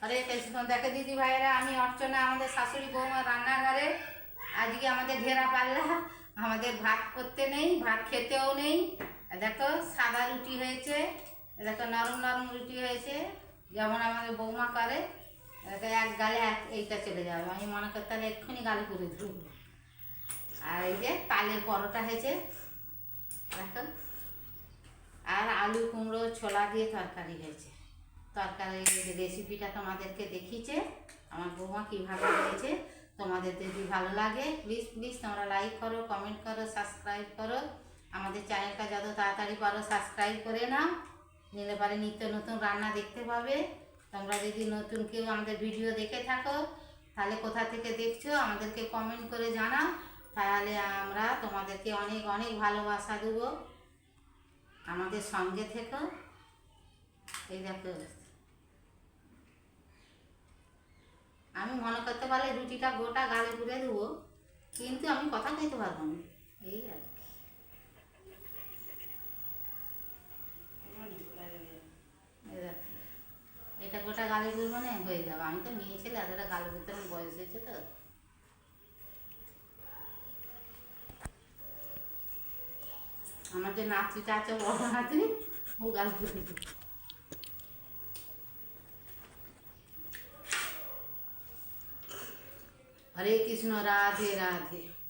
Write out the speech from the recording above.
হরে কৃষ্ণ দেখে দিদি ভাইয়েরা আমি অর্চনা, আমাদের শাশুড়ি বৌমা রান্নাঘরে। আজকে আমাদের ঘেরা পাল্লা, আমাদের ভাত করতে নেই, ভাত খেতেও নেই। আর দেখো, সাদা রুটি হয়েছে দেখো নরম নরম রুটি হয়েছে, যেমন আমাদের বৌমা করে। দেখো, এক গালে এক এইটা চলে যাবে। আমি মনে করি তাহলে এক্ষুনি গালে করে দেবো। আর এই যে তালের পরোটা হয়েছে, দেখো। আর আলু কুমড়ো, ছোলা দিয়ে তরকারি হয়েছে। তরকারির রেসিপিটা তোমাদেরকে দেখিয়েছে, আমার বৌমা কীভাবে হয়েছে তোমাদের যদি ভালো লাগে প্লিজ প্লিজ তোমরা লাইক করো কমেন্ট করো সাবস্ক্রাইব করো। আমাদের চ্যানেলটা যত তাড়াতাড়ি পারো সাবস্ক্রাইব করে নাও। নিলে পরে নিত্য নতুন রান্না দেখতে পাবে। তোমরা যদি নতুন কেউ আমাদের ভিডিও দেখে থাকো, তাহলে কোথা থেকে দেখছ, আমাদেরকে কমেন্ট করে জানাও। তাহলে আমরা তোমাদেরকে অনেক অনেক ভালোবাসা দেবো। আমাদের সঙ্গে থেকো। এই দেখো। আমি মনে করতে পারলে রুটিটা গোটা গালে ঘুরে দেবো, কিন্তু আমি কথা কইতে পারব না। এই আর। এটা গোটা গালে পুড়বো না, হয়ে যাবে। আমি তো মেয়ে ছেলে, এতটা গালে পুড়তে আমার বয়স হয়েছে তো। আমার যে নাতিটা আছে, বড় নাতি ও গাল পুড়ে দেবে। হরে কৃষ্ণ রাধে রাধে